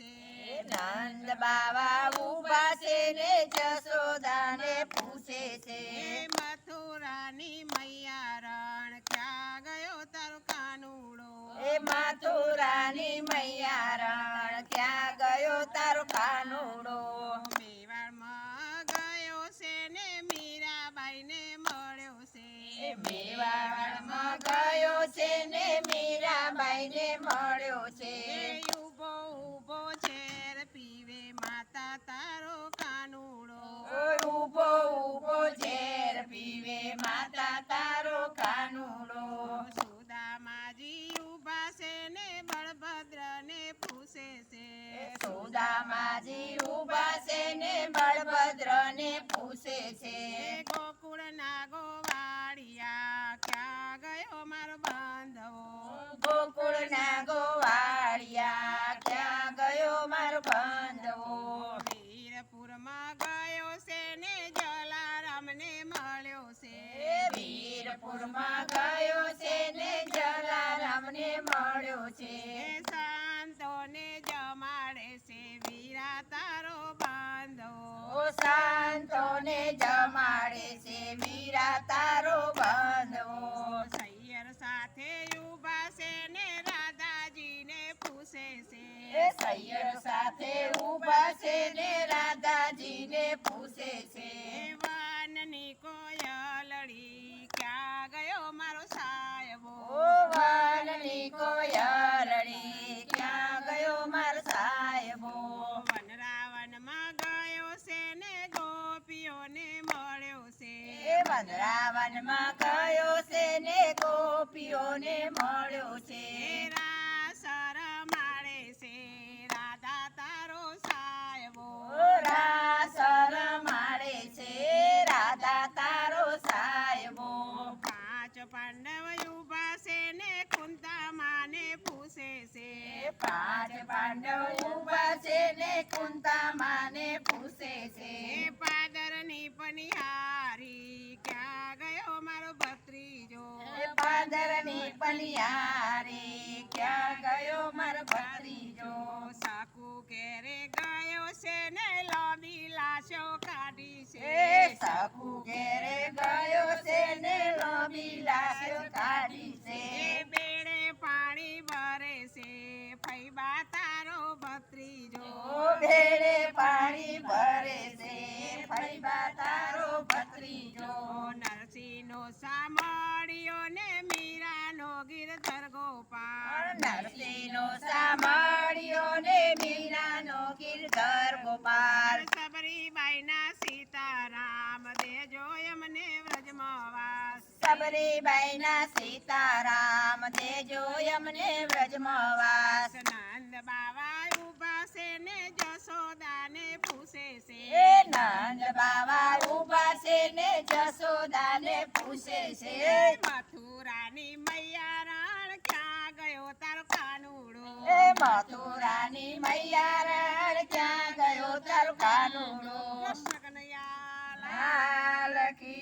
નંદ બાવા ઊભા છે ને જશોદાને પૂછે છે મથુરાની મૈયા રણ ક્યાં ગયો તારો કાનુડો? એ મથુરાની મૈયા રણ ક્યાં ગયો તારો કાનુડો? મેવાડમાં ગયો છે ને મીરાબાઈને મળ્યો છે. મેવાડમાં ગયો છે ને મીરાબાઈને મળ્યો છે. ઊભા બળભદ્ર ને પૂછે છે. ગોકુળ ના ગોવાળિયા ક્યાં ગયો મારો બાંધવો? ગોકુળના ગોવાળિયા ક્યાં ગયો મારો બાંધવો? વીરપુરમાં ગયો છે ને જલારામને મળ્યો છે. વીરપુર વીરપુરમાં ગયો છે ને જલારામને મળ્યો છે. એ શાંતોને જમાડે છે વીરા તારો બાંધવો ઓ શાંતોને જમાડે છે વીરા તારો બંધો સૈયર સાથે ઊભા છે ને રાધાજીને પૂછે છે. સૈયર સાથે ઊભા છે ને રાધાજીને પૂછે છે. વનરાવનમાં કયો છે ને ગોપીઓને મળ્યો છે? એ માળે છે. રાધા તારો સાહેબો ઓ રાસર માળે છે. રાધા તારો સાહેબો પાંચ પાંડવ ઊભા છે ને કુંતા માને પૂછે છે. પાંચ પાંડવ ઊભા છે ને કુંતા માને પૂછે છે. પલિયારી ક્યાં ગયો મારો ભત્રીજો? સાકુ કેરે ગયો છે ને લાંબી લાશો કાઢી છે. સાકુ ઘેરે ગયો છે ને લાંબી લાશો કાઢી છે. બેડે પાણી ભરે છે. ફૈબા તારો ભત્રીજો. બેડે પાણી ભરે છે ફૈબા તારો ભત્રીજો. નરસિંહનો સામળિયો સાંભળ્યો ને મીરાનો ગિરધર ગોપાલ. સબરીબાઈના સીતારામ દેજો એમને વ્રજમાં વાસ સબરીબાઈના સીતારામ દેજો એમને વ્રજમાં વાસ નંદ બાવા છે ને જસોદાને પૂછે છે. નંદ બાવા ઉપાસે ને જસોદાને પૂછે છે. મથુરાની મૈયા રણ ક્યાં ગયો તારું કાનુડો લાલ. કી